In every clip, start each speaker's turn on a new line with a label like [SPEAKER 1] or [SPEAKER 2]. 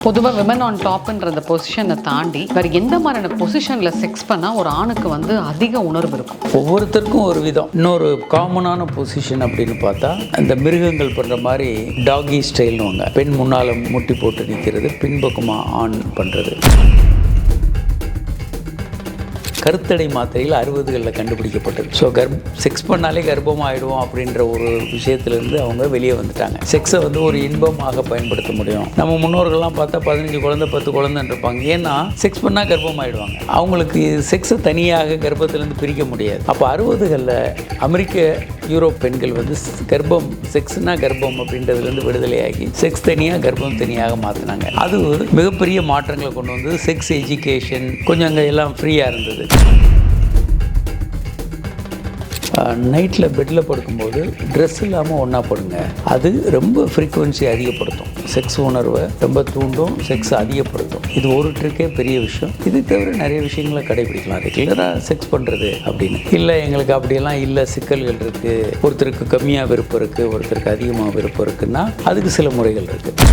[SPEAKER 1] பொதுவாக women on டாப்ன்ற பொசிஷனை தாண்டி வேறு எந்த மாதிரியான பொசிஷனில் செக்ஸ் பண்ணால் ஒரு ஆணுக்கு வந்து அதிக உணர்வு இருக்கும்?
[SPEAKER 2] ஒவ்வொருத்தருக்கும் ஒரு விதம். இன்னொரு காமனான பொசிஷன் அப்படின்னு பார்த்தா இந்த மிருகங்கள் பண்ணுற மாதிரி டாகி ஸ்டைல்னுவாங்க பெண் முன்னால் முட்டி போட்டு நிற்கிறது பின்பக்கமாக ஆண் பண்ணுறது கருத்தடை மாத்திரையில் அறுபதுகளில் கண்டுபிடிக்கப்பட்டது. ஸோ கர்ப் செக்ஸ் பண்ணாலே கர்ப்பம் ஆகிடுவோம் அப்படின்ற ஒரு விஷயத்துலேருந்து அவங்க வெளியே வந்துட்டாங்க. செக்ஸை வந்து ஒரு இன்பமாக பயன்படுத்த முடியும். நம்ம முன்னோர்கள்லாம் பார்த்தா பதினஞ்சு குழந்தை பத்து குழந்தைன்னு இருப்பாங்க. ஏன்னா செக்ஸ் பண்ணால் கர்ப்பம் ஆகிடுவாங்க அவங்களுக்கு செக்ஸை தனியாக கர்ப்பத்திலேருந்து பிரிக்க முடியாது. அப்போ அறுபதுகளில் அமெரிக்க யூரோப் பெண்கள் வந்து கர்ப்பம் செக்ஸ்னா கர்ப்பம் அப்படின்றதுலேருந்து விடுதலையாகி செக்ஸ் தனியாக கர்ப்பம் தனியாக மாற்றினாங்க அது மிகப்பெரிய மாற்றங்களை கொண்டு வந்து செக்ஸ் எஜுகேஷன் கொஞ்சம் அங்கே எல்லாம் ஃப்ரீயாக இருந்தது. நைட்டில் பெட்டில் படுக்கும்போது ட்ரெஸ் இல்லாமல் ஒன்றா படுங்க. அது ரொம்ப ஃப்ரீக்குவென்சி அதிகப்படுத்தும். செக்ஸ் உணர்வை ரொம்ப தூண்டும் செக்ஸ் அதிகப்படுத்தும். இது ஒரு ட்ரிக்கே பெரிய விஷயம். இது தவிர நிறைய விஷயங்களை கடைபிடிக்கலாம். ரெகுலராக செக்ஸ் பண்ணுறது அப்படின்னு. இல்லை எங்களுக்கு அப்படியெல்லாம் இல்லை. சிக்கல்கள் இருக்குது ஒருத்தருக்கு கம்மியாக விருப்பம் இருக்குது ஒருத்தருக்கு அதிகமாக விருப்பம் இருக்குன்னா அதுக்கு சில முறைகள் இருக்குது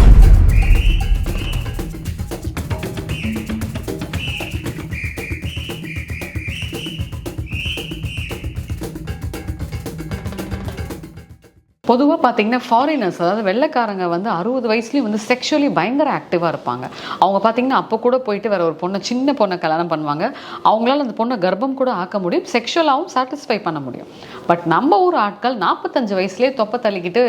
[SPEAKER 1] பொதுவாக பார்த்தீங்கன்னா ஃபாரினர்ஸ் அதாவது வெள்ளைக்காரங்க வந்து அறுபது வயசுலேயும் வந்து செக்ஷுவலி பயங்கர ஆக்டிவாக இருப்பாங்க. அவங்க பார்த்தீங்கன்னா அப்போ கூட போயிட்டு வேற ஒரு பொண்ணை சின்ன பொண்ணை கல்யாணம் பண்ணுவாங்க. அவங்களால அந்த பொண்ணை கர்ப்பம் கூட ஆக்க முடியும் செக்ஷுவலாகவும் சாட்டிஸ்ஃபை பண்ண முடியும். பட் நம்ம ஊர் ஆட்கள் நாற்பத்தஞ்சு வயசுலேயே தொப்பை தள்ளிக்கிட்டு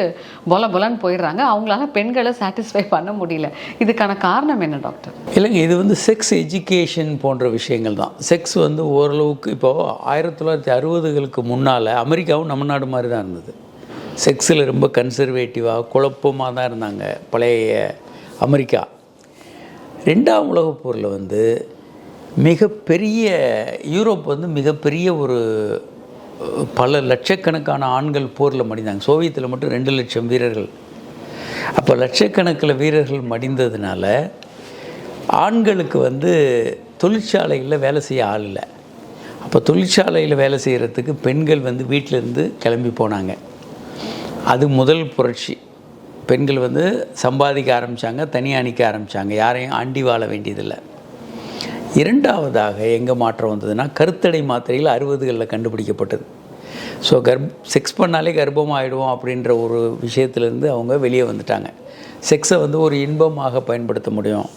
[SPEAKER 1] பொல பொலன்னு போயிடுறாங்க. அவங்களால பெண்களை சாட்டிஸ்ஃபை பண்ண முடியல. இதுக்கான காரணம் என்ன டாக்டர்
[SPEAKER 2] இல்லைங்க இது வந்து செக்ஸ் எஜுகேஷன் போன்ற விஷயங்கள் தான். செக்ஸ் வந்து ஓரளவுக்கு இப்போது ஆயிரத்தி தொள்ளாயிரத்தி அறுபதுகளுக்கு முன்னால் அமெரிக்காவும் நம்ம நாடு மாதிரி தான் இருந்தது. செக்ஸில் ரொம்ப கன்சர்வேட்டிவாக குழப்பமாக தான் இருந்தாங்க பழைய அமெரிக்கா. ரெண்டாம் உலகப் போரில் வந்து மிகப்பெரிய யூரோப் வந்து மிகப்பெரிய ஒரு பல லட்சக்கணக்கான ஆண்கள் போரில் மடிந்தாங்க. சோவியத்தில் மட்டும் ரெண்டு லட்சம் வீரர்கள். அப்போ லட்சக்கணக்கில் வீரர்கள் மடிந்ததுனால ஆண்களுக்கு வந்து தொழிற்சாலைகளில் வேலை செய்ய ஆள் இல்லை. அப்போ தொழிற்சாலையில் வேலை செய்கிறதுக்கு பெண்கள் வந்து வீட்டிலேருந்து கிளம்பி போனாங்க. அது முதல் புரட்சி. பெண்கள் வந்து சம்பாதிக்க ஆரம்பித்தாங்க தனியாக நிற்க ஆரம்பித்தாங்க யாரையும் ஆண்டி வாழ வேண்டியதில்லை. இரண்டாவதாக எங்கே மாற்றம் வந்ததுன்னா கருத்தடை மாத்திரையில் அறுபதுகளில் கண்டுபிடிக்கப்பட்டது. ஸோ கர்ப் செக்ஸ் பண்ணாலே கர்ப்பம் ஆகிடுவோம் அப்படின்ற ஒரு விஷயத்துலேருந்து அவங்க வெளியே வந்துட்டாங்க. செக்ஸை வந்து ஒரு இன்பமாக பயன்படுத்த முடியும்.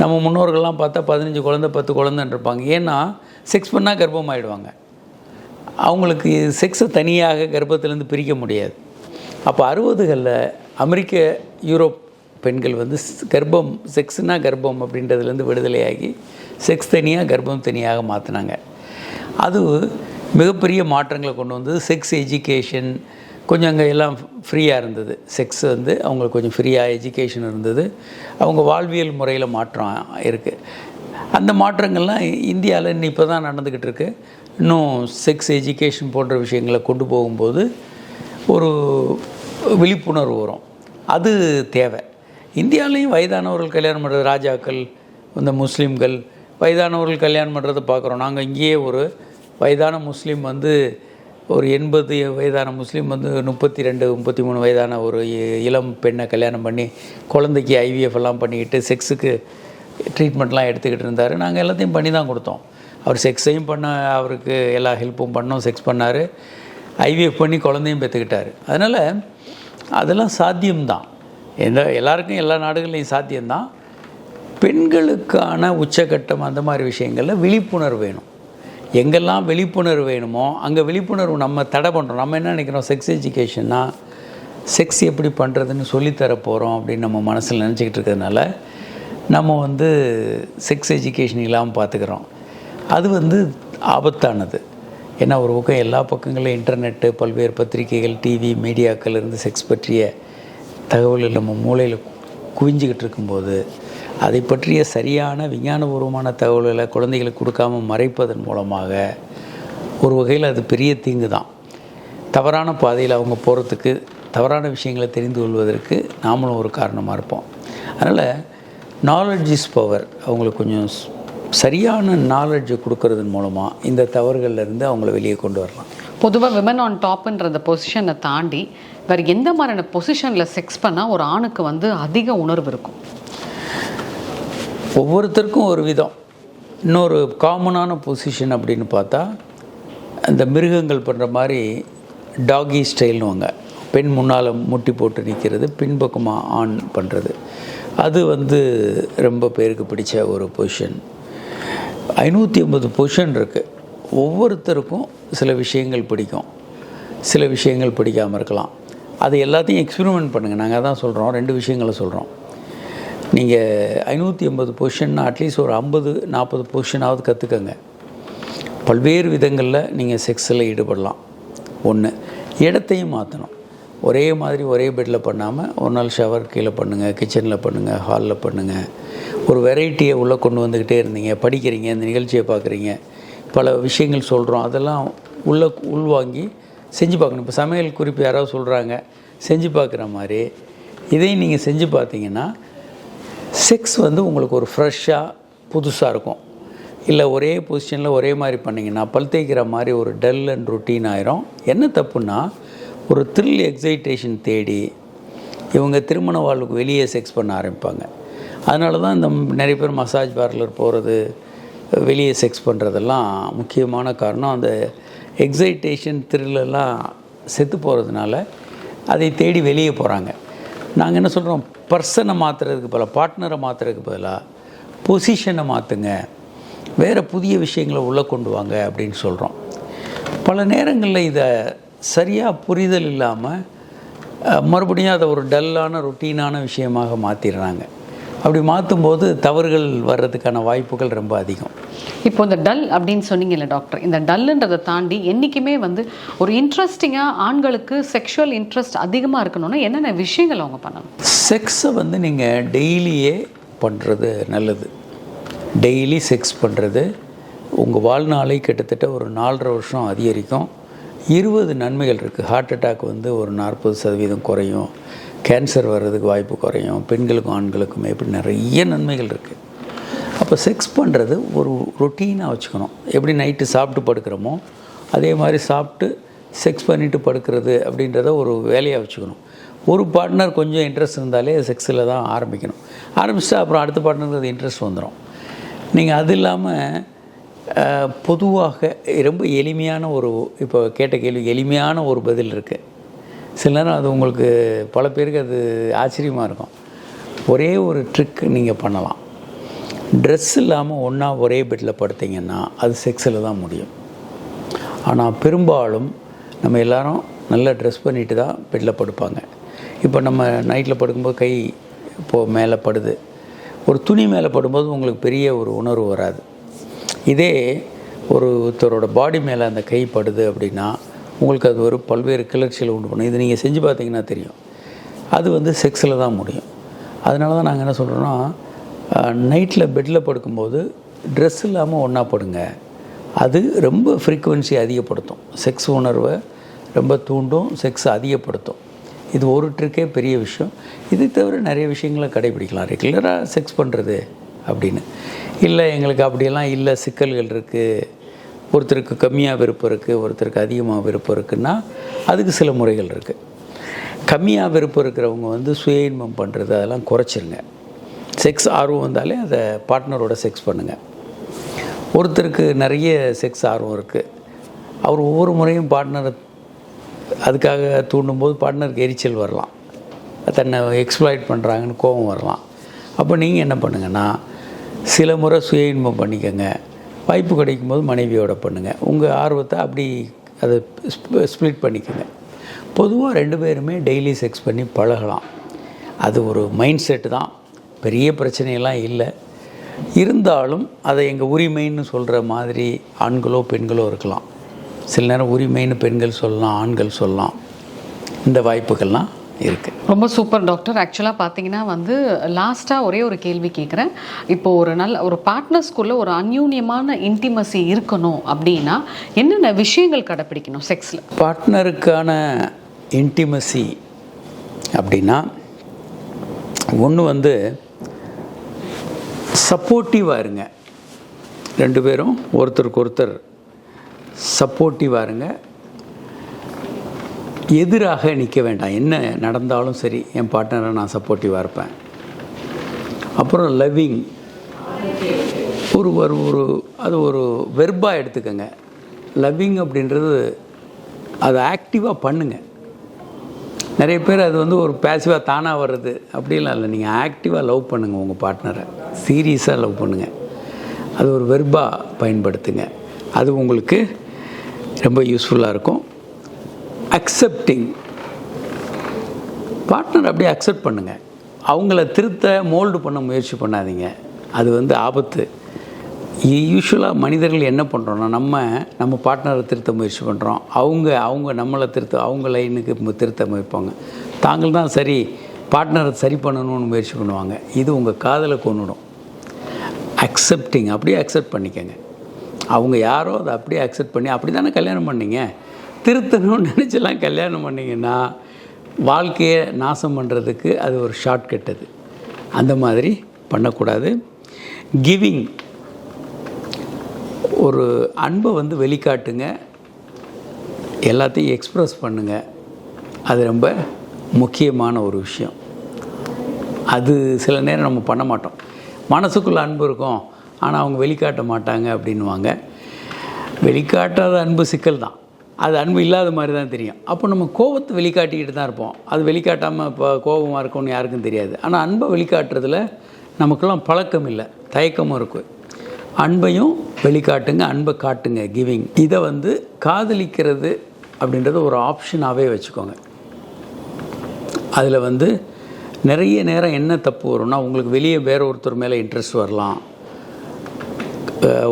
[SPEAKER 2] நம்ம முன்னோர்கள்லாம் பார்த்தா பதினஞ்சு குழந்தை பத்து குழந்தைன்னு இருப்பாங்க. ஏன்னா செக்ஸ் பண்ணால் கர்ப்பம் ஆகிடுவாங்க அவங்களுக்கு செக்ஸை தனியாக கர்ப்பத்திலேருந்து பிரிக்க முடியாது. அப்போ அறுபதுகளில் அமெரிக்க யூரோப் பெண்கள் வந்து கர்ப்பம் செக்ஸ்னா கர்ப்பம் அப்படின்றதுலேருந்து விடுதலையாகி செக்ஸ் தனியாக கர்ப்பம் தனியாக மாற்றினாங்க அது மிகப்பெரிய மாற்றங்களை கொண்டு வந்தது. செக்ஸ் எஜுகேஷன் கொஞ்சம் அங்கே எல்லாம் ஃப்ரீயாக இருந்தது. செக்ஸ் வந்து அவங்களுக்கு கொஞ்சம் ஃப்ரீயாக எஜுகேஷன் இருந்தது. அவங்க வாழ்வியல் முறையில் மாற்றம் இருக்குது அந்த மாற்றங்கள்லாம் இந்தியாவில் இன்னும் இப்போ தான் நடந்துக்கிட்டு இருக்கு. இன்னும் செக்ஸ் எஜுகேஷன் போன்ற விஷயங்களை கொண்டு போகும்போது ஒரு விழிப்புணர்வு வரும். அது தேவை. இந்தியாவிலையும் வயதானவர்கள் கல்யாணம் பண்ணுறது ராஜாக்கள் இந்த முஸ்லீம்கள் வயதானவர்கள் கல்யாணம் பண்ணுறதை பார்க்குறோம். நாங்கள் இங்கேயே ஒரு வயதான முஸ்லீம் வந்து ஒரு எண்பது வயதான முஸ்லீம் வந்து முப்பத்தி ரெண்டு முப்பத்தி மூணு வயதான ஒரு இளம் பெண்ணை கல்யாணம் பண்ணி குழந்தைக்கு ஐவிஎஃப் எல்லாம் பண்ணிக்கிட்டு செக்ஸுக்கு ட்ரீட்மெண்ட்லாம் எடுத்துக்கிட்டு இருந்தார். நாங்கள் எல்லாத்தையும் பண்ணி தான் கொடுத்தோம். அவர் செக்ஸையும் பண்ண அவருக்கு எல்லா ஹெல்ப்பும் பண்ணோம் செக்ஸ் பண்ணார். ஐவிஎஃப் பண்ணி குழந்தையும் பெற்றுக்கிட்டார். அதனால் அதெல்லாம் சாத்தியம்தான். எந்த எல்லாருக்கும் எல்லா நாடுகள்லையும் சாத்தியம்தான். பெண்களுக்கான உச்சகட்டம் அந்த மாதிரி விஷயங்களில் விழிப்புணர்வு வேணும். எங்கெல்லாம் விழிப்புணர்வு வேணுமோ அங்கே விழிப்புணர்வு நம்ம தடை பண்ணுறோம் நம்ம என்ன நினைக்கிறோம்? செக்ஸ் எஜுகேஷன்னா செக்ஸ் எப்படி பண்ணுறதுன்னு சொல்லித்தர போகிறோம் அப்படின்னு நம்ம மனசில் நினச்சிக்கிட்டு இருக்கிறதுனால நம்ம வந்து செக்ஸ் எஜுகேஷன் இல்லாமல் பார்த்துக்கிறோம் அது வந்து ஆபத்தானது. ஏன்னா ஒரு பக்கம் எல்லா பக்கங்களும் இன்டர்நெட்டு பல்வேறு பத்திரிகைகள் டிவி மீடியாக்கள் இருந்து செக்ஸ் பற்றிய தகவல்கள் நம்ம மூளையில் குவிஞ்சிக்கிட்டு இருக்கும்போது அதை பற்றிய சரியான விஞ்ஞானபூர்வமான தகவல்களை குழந்தைகளுக்கு கொடுக்காம மறைப்பதன் மூலமாக ஒரு வகையில் அது பெரிய தீங்கு தான். தவறான பாதையில் அவங்க போகிறதுக்கு தவறான விஷயங்களை தெரிந்து கொள்வதற்கு நாமளும் ஒரு காரணமாக இருப்போம். அதனால் நாலெட்ஜ் இஸ் பவர் அவங்களுக்கு கொஞ்சம் சரியான நாலெட்ஜை கொடுக்கறதன் மூலமாக இந்த தவறுகள்ல இருந்து அவங்கள வெளியே கொண்டு வரலாம்.
[SPEAKER 1] பொதுவாக விமன் ஆன் டாப்ன்ற பொசிஷனை தாண்டி வேறு எந்த மாதிரியான பொசிஷனில் செக்ஸ் பண்ணால் ஒரு ஆணுக்கு வந்து அதிக உணர்வு இருக்கும்?
[SPEAKER 2] ஒவ்வொருத்தருக்கும் ஒரு விதம். இன்னொரு காமனான பொசிஷன் அப்படின்னு பார்த்தா அந்த மிருகங்கள் பண்ணுற மாதிரி டாகி ஸ்டைல்னுவாங்க பெண் முன்னால் முட்டி போட்டு நிற்கிறது பின்பக்கமாக ஆண் பண்ணுறது அது வந்து ரொம்ப பேருக்கு பிடிச்ச ஒரு பொசிஷன் ஐநூற்றி ஐம்பது பொசிஷன் இருக்குது ஒவ்வொருத்தருக்கும் சில விஷயங்கள் பிடிக்கும். சில விஷயங்கள் பிடிக்காமல் இருக்கலாம். அது எல்லாத்தையும் எக்ஸ்பிரிமெண்ட் பண்ணுங்கள் நாங்கள் தான் சொல்கிறோம் ரெண்டு விஷயங்களை சொல்கிறோம் நீங்கள் ஐநூற்றி ஐம்பது பொசிஷன்னா அட்லீஸ்ட் ஒரு ஐம்பது நாற்பது பொசிஷனாவது கற்றுக்கங்க பல்வேறு விதங்களில் நீங்கள் செக்ஸில் ஈடுபடலாம். ஒன்று இடத்தையும் மாற்றணும் ஒரே மாதிரி ஒரே பெட்டில் பண்ணாமல் ஒரு நாள் ஷவர் கீழே பண்ணுங்கள் கிச்சனில் பண்ணுங்கள் ஹாலில் பண்ணுங்கள் ஒரு வெரைட்டியை உள்ளே கொண்டு வந்துக்கிட்டே இருந்தீங்க படிக்கிறீங்க இந்த நிகழ்ச்சியை பார்க்குறீங்க பல விஷயங்கள் சொல்கிறோம் அதெல்லாம் உள்ளே உள்வாங்கி செஞ்சு பார்க்கணும். இப்போ சமையல் குறிப்பு யாராவது சொல்கிறாங்க செஞ்சு பார்க்குற மாதிரி. இதையும் நீங்கள் செஞ்சு பார்த்தீங்கன்னா செக்ஸ் வந்து உங்களுக்கு ஒரு ஃப்ரெஷ்ஷாக புதுசாக இருக்கும். இல்லை ஒரே பொசிஷனில் ஒரே மாதிரி பண்ணிங்கன்னா பல் தேய்க்கிற மாதிரி ஒரு டல் அண்ட் ருட்டீன் ஆயிரும். என்ன தப்புன்னா ஒரு த்ரில் எக்ஸைட்டேஷன் தேடி இவங்க திருமண வாழ்வுக்கு வெளியே செக்ஸ் பண்ண ஆரம்பிப்பாங்க. அதனால தான் இந்த நிறைய பேர் மசாஜ் பார்லர் போகிறது வெளியே செக்ஸ் பண்ணுறதெல்லாம் முக்கியமான காரணம். அந்த எக்ஸைட்டேஷன் த்ரில்லெல்லாம் செத்து போகிறதுனால அதை தேடி வெளியே போகிறாங்க நாங்கள் என்ன சொல்கிறோம் பர்சனை மாற்றுறதுக்கு பதிலாக பார்ட்னரை மாற்றுறதுக்கு பதிலாக பொசிஷனை மாற்றுங்க வேறு புதிய விஷயங்களை உள்ளே கொண்டு வாங்க அப்படின்னு சொல்கிறோம் பல நேரங்களில் இதை சரியாக புரிதல் இல்லாமல் மறுபடியும் அதை ஒரு டல்லான ரொட்டீனான விஷயமாக மாற்றிடுறாங்க அப்படி மாற்றும்போது தவறுகள் வர்றதுக்கான வாய்ப்புகள் ரொம்ப அதிகம்.
[SPEAKER 1] இப்போ இந்த டல் அப்படின்னு சொன்னீங்கல்ல டாக்டர். இந்த டல்ன்றதை தாண்டி என்றைக்குமே வந்து ஒரு இன்ட்ரெஸ்டிங்காக ஆண்களுக்கு செக்ஷுவல் இன்ட்ரெஸ்ட் அதிகமாக இருக்கணும்னா என்னென்ன விஷயங்கள் அவங்க பண்ணணும்?
[SPEAKER 2] செக்ஸை வந்து நீங்கள் டெய்லியே பண்ணுறது நல்லது. டெய்லி செக்ஸ் பண்ணுறது உங்கள் வாழ்நாளை கிட்டத்தட்ட ஒரு நாலரை வருஷம் அதிகரிக்கும். இருபது நன்மைகள் இருக்குது ஹார்ட் அட்டாக் வந்து ஒரு நாற்பது சதவீதம் குறையும். கேன்சர் வர்றதுக்கு வாய்ப்பு குறையும். பெண்களுக்கும் ஆண்களுக்குமே இப்படி நிறைய நன்மைகள் இருக்குது அப்போ செக்ஸ் பண்ணுறது ஒரு ரொட்டீனாக வச்சுக்கணும். எப்படி நைட்டு சாப்பிட்டு படுக்கிறோமோ அதே மாதிரி சாப்பிட்டு செக்ஸ் பண்ணிவிட்டு படுக்கிறது அப்படின்றத ஒரு வேலையாக வச்சுக்கணும். ஒரு பார்ட்னர் கொஞ்சம் இன்ட்ரெஸ்ட் இருந்தாலே செக்ஸில் தான் ஆரம்பிக்கணும். ஆரம்பிச்சிட்டா அப்புறம் அடுத்த பார்ட்னருக்கு அது இன்ட்ரெஸ்ட் வந்துடும் நீங்கள் அது இல்லாமல் பொதுவாக ரொம்ப எளிமையான ஒரு இப்போ கேட்ட கேள்வி எளிமையான ஒரு பதில் இருக்குது சில நேரம் அது உங்களுக்கு பல பேருக்கு அது ஆச்சரியமாக இருக்கும். ஒரே ஒரு ட்ரிக் நீங்கள் பண்ணலாம். ட்ரெஸ் இல்லாமல் ஒன்றா ஒரே பெட்டில் படுத்தீங்கன்னா அது செக்ஸில் தான் முடியும். ஆனால் பெரும்பாலும் நம்ம எல்லோரும் நல்லா ட்ரெஸ் பண்ணிட்டு தான் பெட்டில் படுப்பாங்க. இப்போ நம்ம நைட்டில் படுக்கும்போது கை இப்போது மேலே படுது. ஒரு துணி மேலே படும்போது உங்களுக்கு பெரிய ஒரு உணர்வு வராது. இதே ஒருத்தரோட பாடி மேலே அந்த கை படுது அப்படின்னா உங்களுக்கு அது ஒரு பல்வேறு கிளர்ச்சியில் உண்டு பண்ணும். இது நீங்கள் செஞ்சு பார்த்தீங்கன்னா தெரியும். அது வந்து செக்ஸில் தான் முடியும். அதனால தான் நாங்கள் என்ன சொல்கிறோன்னா நைட்டில் பெட்டில் படுக்கும்போது ட்ரெஸ் இல்லாமல் ஒன்றா படுங்க. அது ரொம்ப ஃப்ரீக்குவென்சி அதிகப்படுத்தும். செக்ஸ் உணர்வை ரொம்ப தூண்டும் செக்ஸ் அதிகப்படுத்தும். இது ஒரு ட்ரிக்கே பெரிய விஷயம். இது தவிர நிறைய விஷயங்களை கடைபிடிக்கலாம். ரெகுலராக செக்ஸ் பண்ணுறது அப்படின்னு. இல்லை எங்களுக்கு அப்படியெல்லாம் இல்லை. சிக்கல்கள் இருக்குது ஒருத்தருக்கு கம்மியாக விருப்பம் இருக்குது ஒருத்தருக்கு அதிகமாக விருப்பம் இருக்குன்னா அதுக்கு சில முறைகள் இருக்குது கம்மியாக விருப்பம் இருக்கிறவங்க வந்து சுய இன்பம் பண்ணுறது அதெல்லாம் குறைச்சிருங்க. செக்ஸ் ஆர்வம் வந்தாலே அதை பார்ட்னரோட செக்ஸ் பண்ணுங்கள் ஒருத்தருக்கு நிறைய செக்ஸ் ஆர்வம் இருக்குது அவர் ஒவ்வொரு முறையும் பார்ட்னரை அதுக்காக தூண்டும்போது பார்ட்னருக்கு எரிச்சல் வரலாம். தன்னை எக்ஸ்ப்ளாய்ட் பண்ணுறாங்கன்னு கோபம் வரலாம். அப்போ நீங்கள் என்ன பண்ணுங்கன்னா சில முறை சுய இன்பம் பண்ணிக்கோங்க. வாய்ப்பு கிடைக்கும் போது மனைவியோட பண்ணுங்கள் உங்கள் ஆர்வத்தை அப்படி அதை ஸ்ப்ளிட் பண்ணிக்கோங்க. பொதுவாக ரெண்டு பேருமே டெய்லி செக்ஸ் பண்ணி பழகலாம். அது ஒரு மைண்ட் செட்டு தான். பெரிய பிரச்சனையெல்லாம் இல்லை. இருந்தாலும் அதை எங்கள் உரிமைன்னு சொல்கிற மாதிரி ஆண்களோ பெண்களோ இருக்கலாம். சில நேரம் உரிமைன்னு பெண்கள் சொல்லலாம் ஆண்கள் சொல்லலாம். இந்த வாய்ப்புகள்லாம் இருக்குது
[SPEAKER 1] ரொம்ப சூப்பர் டாக்டர். ஆக்சுவலாக பார்த்தீங்கன்னா வந்து லாஸ்ட்டாக ஒரே ஒரு கேள்வி கேட்குறேன் இப்போ ஒரு நல்ல ஒரு பார்ட்னர்ஸ்குள்ளே ஒரு அந்யூன்யமான இன்டிமசி இருக்கணும் அப்படின்னா என்னென்ன விஷயங்கள் கடைப்பிடிக்கணும் செக்ஸில்
[SPEAKER 2] பார்ட்னருக்கான இன்டிமசி அப்படின்னா ஒன்று வந்து சப்போர்ட்டிவாக இருங்க. ரெண்டு பேரும் ஒருத்தருக்கு ஒருத்தர் சப்போர்ட்டிவாக இருங்க. எதிராக நிற்க வேண்டாம். என்ன நடந்தாலும் சரி என் பார்ட்னரை நான் சப்போர்ட்டிவாக இருப்பேன். அப்புறம் லவ்விங் ஒரு ஒரு ஒரு அது ஒரு வெர்பாக எடுத்துக்கோங்க. லவ்விங் அப்படின்றது அதை ஆக்டிவாக பண்ணுங்க. நிறைய பேர் அது வந்து ஒரு பேசிவாக தானாக வர்றது. அப்படிலாம் இல்லை. நீங்கள் ஆக்டிவாக லவ் பண்ணுங்கள் உங்கள் பார்ட்னரை சீரியஸாக லவ் பண்ணுங்கள் அது ஒரு வெர்பாக பயன்படுத்துங்க. அது உங்களுக்கு ரொம்ப யூஸ்ஃபுல்லாக இருக்கும். அக்செப்டிங் பார்ட்னர் அப்படியே அக்செப்ட் பண்ணுங்கள் அவங்கள திருத்த மோல்டு பண்ண முயற்சி பண்ணாதீங்க. அது வந்து ஆபத்து. யூஸ்வலாக மனிதர்கள் என்ன பண்ணுறோன்னா நம்ம நம்ம பார்ட்னரை திருத்த முயற்சி பண்ணுறோம் அவங்க அவங்க நம்மளை திருத்த அவங்க லைனுக்கு திருத்த முயற்சிப்பாங்க தாங்கள் தான் சரி பார்ட்னரை சரி பண்ணணும்னு முயற்சி பண்ணுவாங்க. இது உங்கள் காதலை கொண்டுடும் அக்செப்டிங் அப்படியே அக்செப்ட் பண்ணிக்கங்க. அவங்க யாரோ அதை அப்படியே அக்செப்ட் பண்ணி அப்படி தானே கல்யாணம் பண்ணீங்க? திருத்தணும்னு நினச்செல்லாம் கல்யாணம் பண்ணிங்கன்னா வாழ்க்கையை நாசம் பண்ணுறதுக்கு அது ஒரு ஷார்ட்கட் அது. அந்த மாதிரி பண்ணக்கூடாது. கிவிங் ஒரு அன்பை வந்து வெளிக்காட்டுங்க. எல்லாத்தையும் எக்ஸ்ப்ரெஸ் பண்ணுங்க. அது ரொம்ப முக்கியமான ஒரு விஷயம். அது சில நேரம் நம்ம பண்ண மாட்டோம். மனசுக்குள்ள அன்பு இருக்கும். ஆனால் அவங்க வெளிக்காட்ட மாட்டாங்க அப்படின்வாங்க வெளிக்காட்டாத அன்பு சிக்கல் தான் அது அன்பு இல்லாத மாதிரி தான் தெரியும். அப்போ நம்ம கோபத்தை வெளிக்காட்டிக்கிட்டு தான் இருப்போம். அது வெளிக்காட்டாமல் இப்போ கோபமாக இருக்கும்னு யாருக்கும் தெரியாது. ஆனால் அன்பை வெளிக்காட்டுறதுல நமக்கெல்லாம் பழக்கம் இல்லை. தயக்கமும் இருக்கும் அன்பையும் வெளிக்காட்டுங்க அன்பை காட்டுங்க கிவிங் இதை வந்து காதலிக்கிறது அப்படின்றது ஒரு ஆப்ஷனாகவே வச்சுக்கோங்க. அதில் வந்து நிறைய நேரம் என்ன தப்பு வரும்னா உங்களுக்கு வெளியே வேற ஒருத்தர் மேலே இன்ட்ரெஸ்ட் வரலாம்.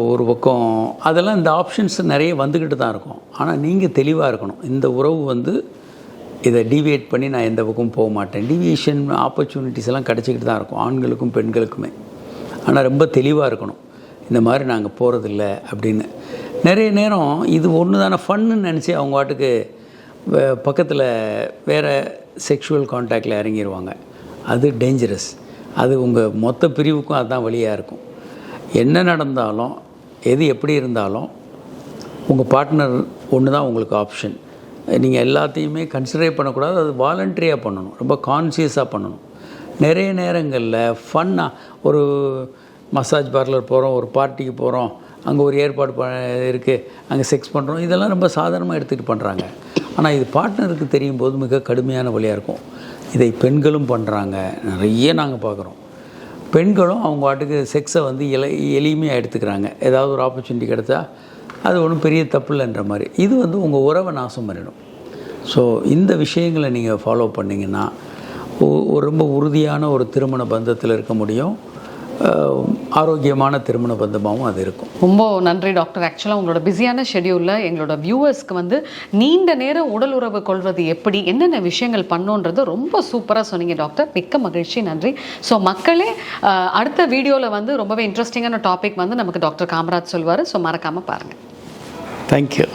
[SPEAKER 2] ஒரு பக்கம். அதெல்லாம் இந்த ஆப்ஷன்ஸ் நிறைய வந்துக்கிட்டு தான் இருக்கும். ஆனால் நீங்கள் தெளிவாக இருக்கணும். இந்த உறவு வந்து இதை டிவியேட் பண்ணி நான் எந்த பக்கம் போக மாட்டேன். டிவியேஷன் ஆப்பர்ச்சுனிட்டிஸ் எல்லாம் கிடச்சிக்கிட்டு தான் இருக்கும். ஆண்களுக்கும் பெண்களுக்குமே. ஆனால் ரொம்ப தெளிவாக இருக்கணும். இந்த மாதிரி நாங்கள் போகிறதில்ல அப்படின்னு. நிறைய நேரம் இது ஒன்று தானே ஃபன்னு நினச்சி அவங்க வாட்டுக்கு பக்கத்தில் வேறு செக்ஷுவல் காண்டாக்டில் இறங்கிடுவாங்க அது டேஞ்சரஸ் அது உங்கள் மொத்த பிரிவுக்கும் அதுதான் வழியாக இருக்கும். என்ன நடந்தாலும் எது எப்படி இருந்தாலும் உங்கள் பார்ட்னர் ஒன்று தான் உங்களுக்கு ஆப்ஷன் நீங்கள் எல்லாத்தையுமே கன்சிடரே பண்ணக்கூடாது அது வாலண்டரியாக பண்ணணும். ரொம்ப கான்சியஸாக பண்ணணும். நிறைய நேரங்களில் ஃபன்னாக ஒரு மசாஜ் பார்லர் போகிறோம் ஒரு பார்ட்டிக்கு போகிறோம் அங்கே ஒரு ஏற்பாடு ப இருக்குது அங்கே செக்ஸ் பண்ணுறோம் இதெல்லாம் ரொம்ப சாதாரணமாக எடுத்துகிட்டு பண்ணுறாங்க ஆனால் இது பார்ட்னருக்கு தெரியும் போது மிக கடுமையான வழியாக இருக்கும். இதை பெண்களும் பண்ணுறாங்க நிறைய நாங்கள் பார்க்குறோம் பெண்களும் அவங்க வாட்டுக்கு செக்ஸை வந்து எள எளிமையாக எடுத்துக்கிறாங்க. ஏதாவது ஒரு ஆப்பர்ச்சுனிட்டி கிடைச்சா அது ஒன்றும் பெரிய தப்பு இல்லைன்ற மாதிரி. இது வந்து உங்கள் உறவை நாசம் பண்ணிடும். ஸோ இந்த விஷயங்களை நீங்கள் ஃபாலோ பண்ணிங்கன்னா ஒ- ஒரு ரொம்ப உறுதியான ஒரு திருமண பந்தத்தில் இருக்க முடியும். ஆரோக்கியமான திருமண பந்தமாகவும் அது இருக்கும்.
[SPEAKER 1] ரொம்ப நன்றி டாக்டர். ஆக்சுவலாக உங்களோட பிஸியான ஷெடியூலில் எங்களோட வியூவர்ஸ்க்கு வந்து நீண்ட நேரம் உடல் உறவு கொள்வது எப்படி என்னென்ன விஷயங்கள் பண்ணோன்றது ரொம்ப சூப்பராக சொன்னீங்க டாக்டர். மிக்க மகிழ்ச்சி நன்றி. ஸோ மக்களே அடுத்த வீடியோவில் வந்து ரொம்பவே இன்ட்ரெஸ்டிங்கான டாபிக் வந்து நமக்கு டாக்டர் காமராஜ் சொல்வார். ஸோ மறக்காமல் பாருங்கள்
[SPEAKER 2] தேங்க்யூ